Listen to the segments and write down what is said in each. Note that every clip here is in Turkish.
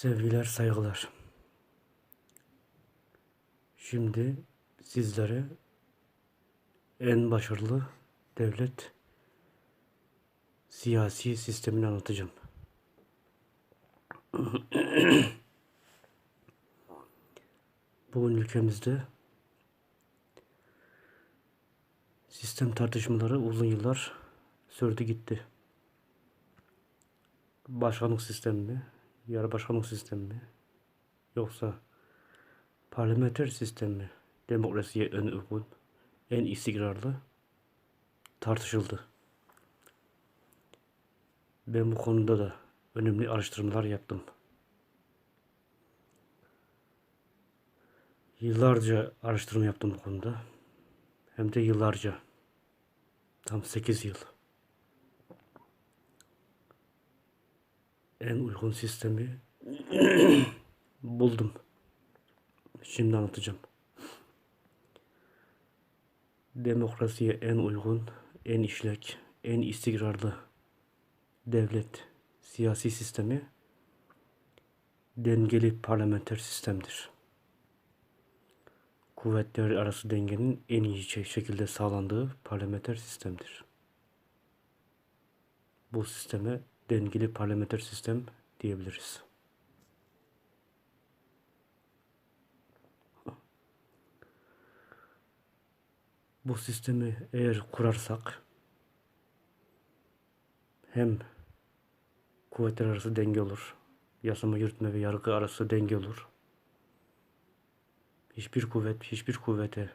Sevgiler, saygılar. Şimdi sizlere en başarılı devlet siyasi sistemini anlatacağım. Bugün ülkemizde sistem tartışmaları uzun yıllar sürdü gitti. Başkanlık sistemi mi, yarı başkanlık sistemi mi, yoksa parlamenter sistem mi, demokrasiye en uygun, en istikrarlı tartışıldı. Ben bu konuda da önemli araştırmalar yaptım. Yıllarca araştırma yaptım bu konuda. Hem de yıllarca. Tam 8 yıl. En uygun sistemi buldum. Şimdi anlatacağım. Demokrasiye en uygun, en işlek, en istikrarlı devlet siyasi sistemi dengeli parlamenter sistemdir. Kuvvetler arası dengenin en iyi şekilde sağlandığı parlamenter sistemdir. Bu sisteme dengeli parlamenter sistem diyebiliriz. Bu sistemi eğer kurarsak hem kuvvetler arası denge olur, yasama, yürütme ve yargı arası denge olur. Hiçbir kuvvet, hiçbir kuvvete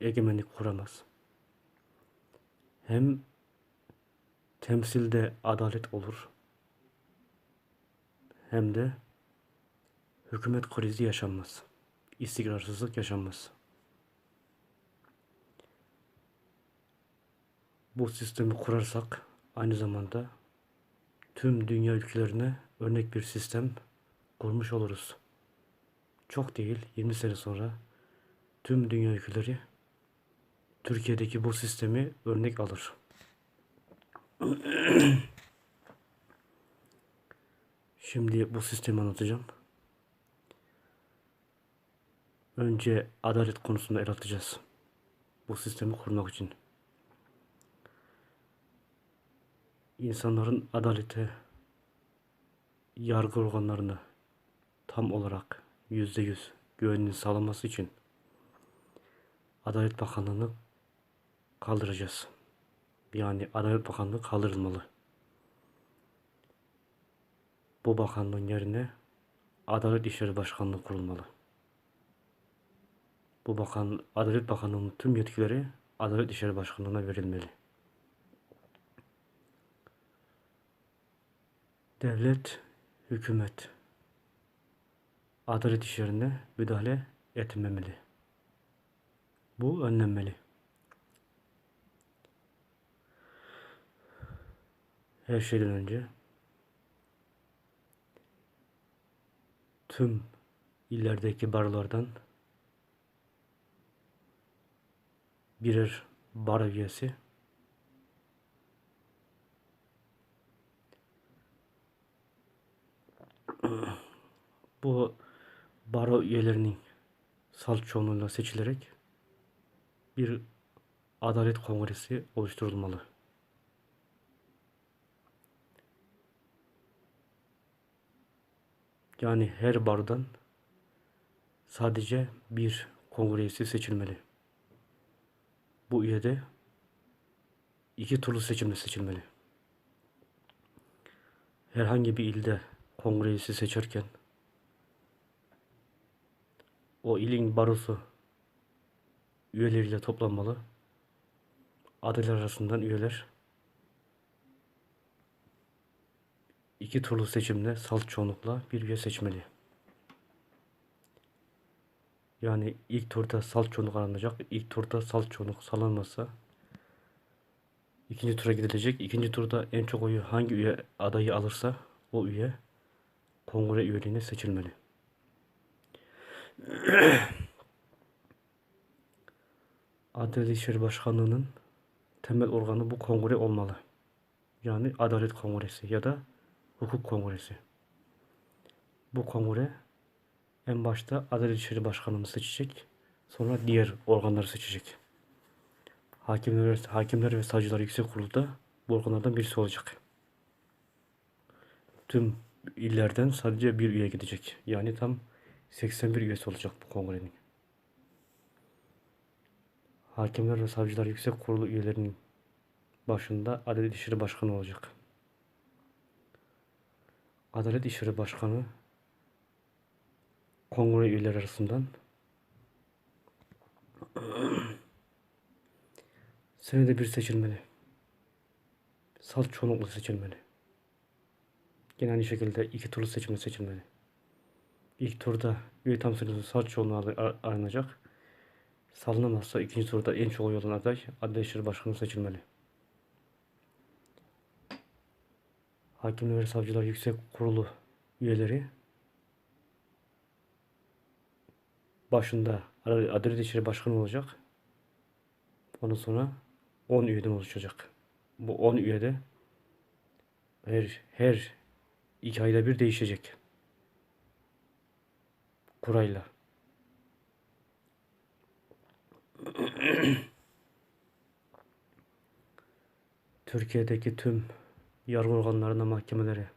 egemenlik kuramaz. Hem temsilde adalet olur, hem de hükümet krizi yaşanmaz. İstikrarsızlık yaşanmaz. Bu sistemi kurarsak aynı zamanda tüm dünya ülkelerine örnek bir sistem kurmuş oluruz. Çok değil 20 sene sonra tüm dünya ülkeleri Türkiye'deki bu sistemi örnek alır. Şimdi bu sistemi anlatacağım. Önce adalet konusunda el atacağız. Bu sistemi kurmak için. insanların adalete, yargı organlarına tam olarak yüzde yüz güvenini sağlaması için Adalet Bakanlığı'nı kaldıracağız. Yani Adalet Bakanlığı kaldırılmalı. Bu bakanlığın yerine Adalet İşleri Başkanlığı kurulmalı. Bu bakan Adalet Bakanlığı'nın tüm yetkileri Adalet İşleri Başkanlığı'na verilmeli. Devlet, hükümet adalet işlerine müdahale etmemeli. Bu önlenmeli. Her şeyden önce tüm illerdeki barlardan birer bar üyesi bu baro üyelerinin salt çoğunluğuyla seçilerek bir adalet kongresi oluşturulmalı. Yani her bardan sadece bir kongre üyesi seçilmeli. Bu üyede iki turlu seçimle seçilmeli. Herhangi bir ilde kongre üyesi seçerken o ilin barosu üyeleriyle toplanmalı. Adaylar arasından üyeler iki turlu seçimde salt çoğunlukla bir üye seçmeli. Yani ilk turda salt çoğunluk aranacak. İlk turda salt çoğunluk sağlanmazsa ikinci tura gidilecek. İkinci turda en çok oyu hangi üye adayı alırsa o üye kongre üyeliğine seçilmeli. Adalet İşleri Başkanlığı'nın temel organı bu kongre olmalı. Yani Adalet Kongresi ya da Hukuk Kongresi. Bu kongre en başta Adalet İşleri Başkanı'nı seçecek. Sonra diğer organları seçecek. Hakimler, Hakimler ve Savcılar Yüksek Kurulu da bu organlardan birisi olacak. Tüm illerden sadece bir üye gidecek. Yani tam 81 üyesi olacak bu kongrenin. Hakimler ve Savcılar Yüksek Kurulu üyelerinin başında Adalet İşleri Başkanı olacak. Adalet İşleri Başkanı kongre üyeleri arasından senede bir seçilmeli. Salt çoğunlukla seçilmeli. Yine aynı şekilde iki turlu seçimde seçilmeli. İlk turda üye temsilcisi salt ar- aranacak. Salınamazsa ikinci turda en çok oy alan aday Adalet İşleri Başkanı seçilmeli. Hakimler ve Savcılar Yüksek Kurulu üyeleri başında Adalet İşleri Başkanı olacak. Ondan sonra 10 üyeden oluşacak. Bu 10 üyede her, her iki ayda bir değişecek. Kurayla. Türkiye'deki tüm yargı organlarına mahkemelere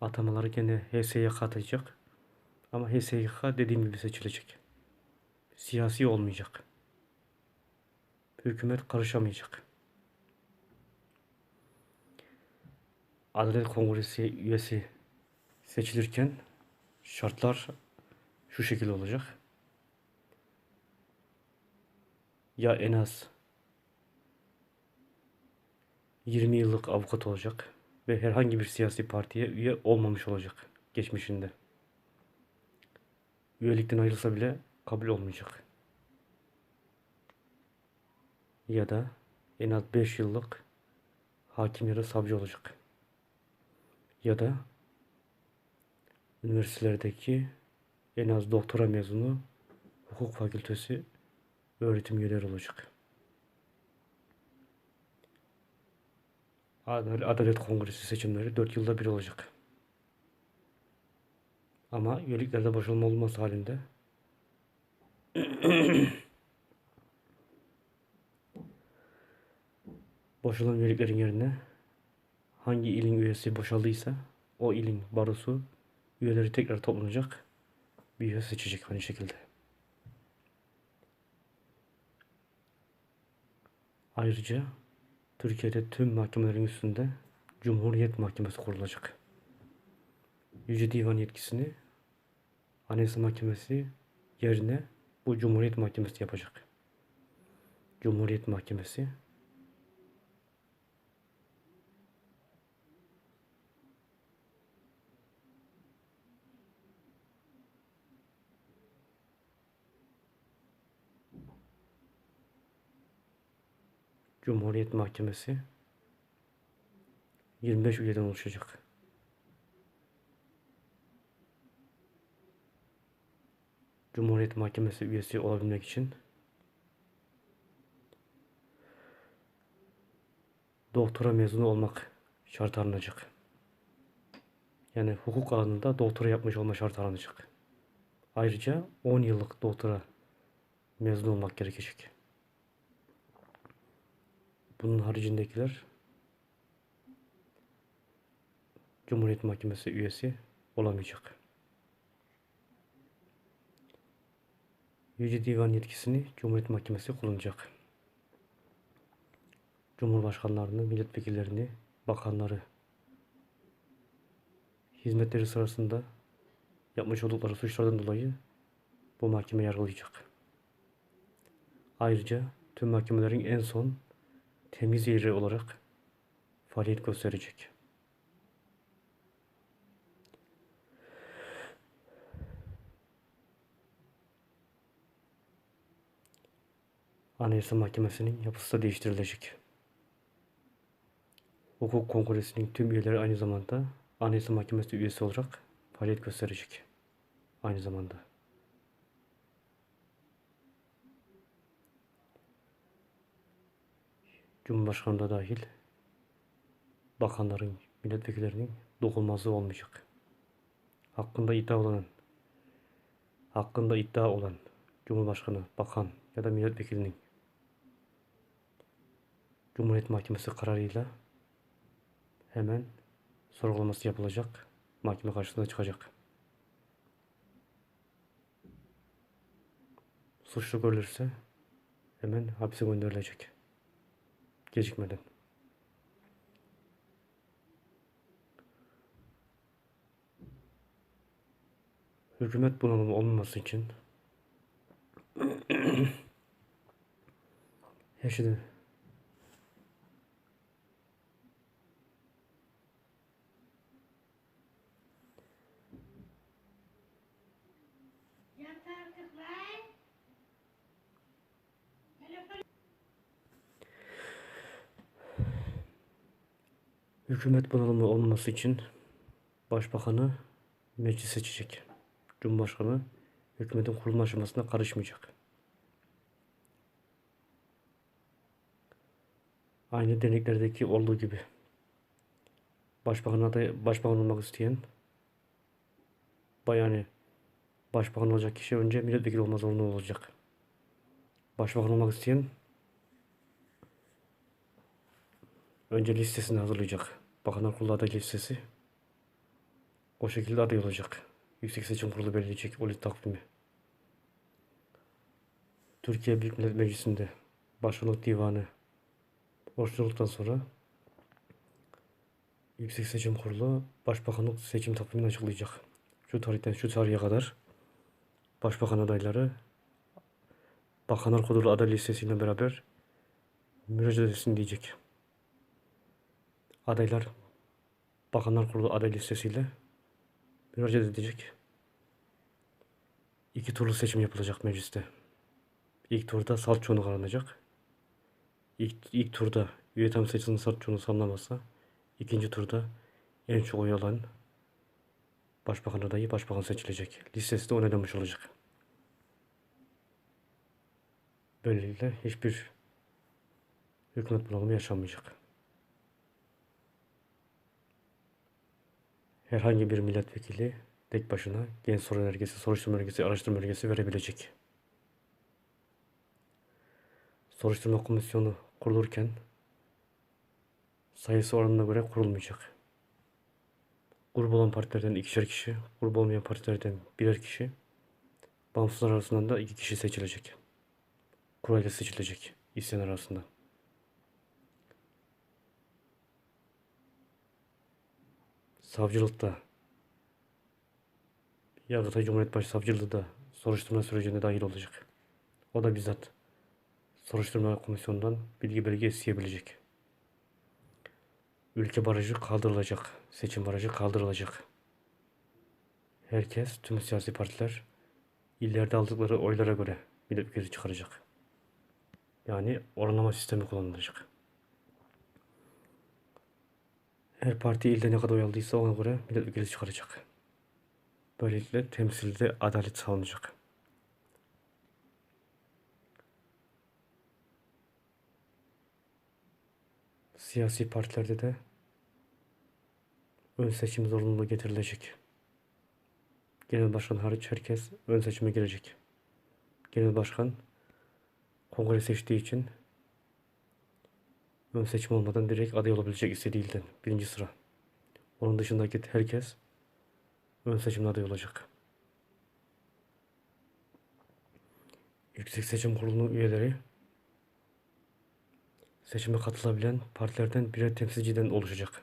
atamaları gene HSYK atacak. Ama HSYK dediğim gibi seçilecek. Siyasi olmayacak. Hükümet karışamayacak. Adalet Kongresi üyesi seçilirken şartlar şu şekilde olacak. Ya en az 20 yıllık avukat olacak ve herhangi bir siyasi partiye üye olmamış olacak geçmişinde. Üyelikten ayrılsa bile kabul olmayacak. Ya da en az 5 yıllık hakim ya da savcı olacak. Ya da üniversitelerdeki en az doktora mezunu hukuk fakültesi öğretim üyeleri olacak. Adalet, Kongresi seçimleri 4 yılda bir olacak. Ama üyeliklerde boşalma olması halinde boşalan üyeliklerin yerine hangi ilin üyesi boşaldıysa o ilin barosu üyeleri tekrar toplanacak bir üye seçecek aynı şekilde. Ayrıca Türkiye'de tüm mahkemelerin üstünde Cumhuriyet Mahkemesi kurulacak. Yüce Divan yetkisini Anayasa Mahkemesi yerine bu Cumhuriyet Mahkemesi yapacak. Cumhuriyet Mahkemesi Cumhuriyet Mahkemesi 25 üyeden oluşacak. Cumhuriyet Mahkemesi üyesi olabilmek için doktora mezunu olmak şartı aranacak. Yani hukuk alanında doktora yapmış olma şartı aranacak. Ayrıca 10 yıllık doktora mezun olmak gerekecek. Bunun haricindekiler Cumhuriyet Mahkemesi üyesi olamayacak. Yüce Divan yetkisini Cumhuriyet Mahkemesi kullanacak. Cumhurbaşkanlarını, milletvekillerini, bakanları hizmetleri sırasında yapmış oldukları suçlardan dolayı bu mahkeme yargılayacak. Ayrıca tüm mahkemelerin en son temiz yeri olarak faaliyet gösterecek. Anayasa Mahkemesi'nin yapısı da değiştirilecek. Hukuk Kongresi'nin tüm üyeleri aynı zamanda Anayasa Mahkemesi üyesi olarak faaliyet gösterecek. Aynı zamanda. Cumhurbaşkanı da dahil bakanların milletvekillerinin dokunulmazlığı olmayacak. Hakkında iddia olan hakkında iddia olan Cumhurbaşkanı, bakan ya da milletvekilinin Cumhuriyet Mahkemesi kararıyla hemen sorgulaması yapılacak. Mahkeme karşısına çıkacak. Suçlu görülürse hemen hapse gönderilecek. Gecikmeden. Hükümet bunalımı olmaması için her Hükümet bunalımı olmaması için başbakanı meclis seçecek. Cumhurbaşkanı hükümetin kurulma aşamasına karışmayacak. Aynı deneklerdeki olduğu gibi. Başbakan aday, başbakan olmak isteyen yani başbakan olacak kişi önce milletvekili olma zorunlu olacak. Başbakan olmak isteyen önce listesini hazırlayacak. Bakanlar Kurulu aday listesi. O şekilde aday olacak. Yüksek Seçim Kurulu belirleyecek o liste takvimi. Türkiye Büyük Millet Meclisi'nde Başkanlık Divanı oluşturulduktan sonra Yüksek Seçim Kurulu Başbakanlık seçim takvimini açıklayacak. Şu tarihten şu tarihe kadar Başbakan adayları Bakanlar Kurulu aday listesiyle beraber müracaat etsin diyecek. Adaylar Bakanlar Kurulu aday listesiyle müracaat edecek. İki turlu seçim yapılacak mecliste. İlk turda salt çoğunluk aranacak. İlk, ilk turda üye tam salt çoğunluğu sağlanamazsa ikinci turda en çok oy alan başbakan adayı başbakan seçilecek. Listesi de onaylanmış olacak. Böylelikle hiçbir hükümet bunalımı yaşanmayacak. Herhangi bir milletvekili tek başına genç soru önergesi, soruşturma önergesi, araştırma önergesi verebilecek. Soruşturma komisyonu kurulurken sayısı oranına göre kurulmayacak. Grup olan partilerden ikişer kişi, grup olmayan partilerden birer kişi, bağımsızlar arasından da iki kişi seçilecek. Kurayla seçilecek isteyen arasında. Savcılıkta Yargıtay Cumhuriyet Başsavcılığı da soruşturma sürecine dahil olacak. O da bizzat soruşturma komisyonundan bilgi belge isteyebilecek. Ülke barajı kaldırılacak. Seçim barajı kaldırılacak. Herkes, tüm siyasi partiler illerde aldıkları oylara göre milletvekili çıkaracak. Yani oranlama sistemi kullanılacak. Her parti ilde ne kadar oy aldıysa ona göre milletvekili çıkaracak. Böylelikle temsilde adalet sağlanacak. Siyasi partilerde de ön seçim zorunluluğu getirilecek. Genel başkan hariç herkes ön seçime girecek. Genel başkan kongre seçtiği için ön seçim olmadan direkt aday olabilecek istediği ilden. Birinci sıra. Onun dışındaki herkes ön seçimde aday olacak. Yüksek Seçim Kurulu'nun üyeleri seçime katılabilen partilerden birer temsilciden oluşacak.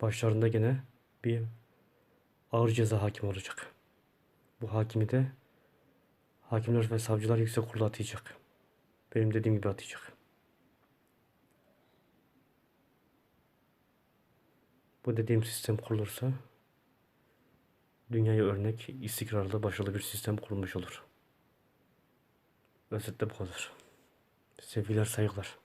Başlarında gene bir ağır ceza hakimi olacak. Bu hakimi de Hakimler ve Savcılar Yüksek Kurulu atayacak. Benim dediğim gibi atayacak. Bu dediğim sistem kurulursa dünyaya örnek istikrarlı başarılı bir sistem kurulmuş olur. Özetle bu kadar. Sevgiler saygılar.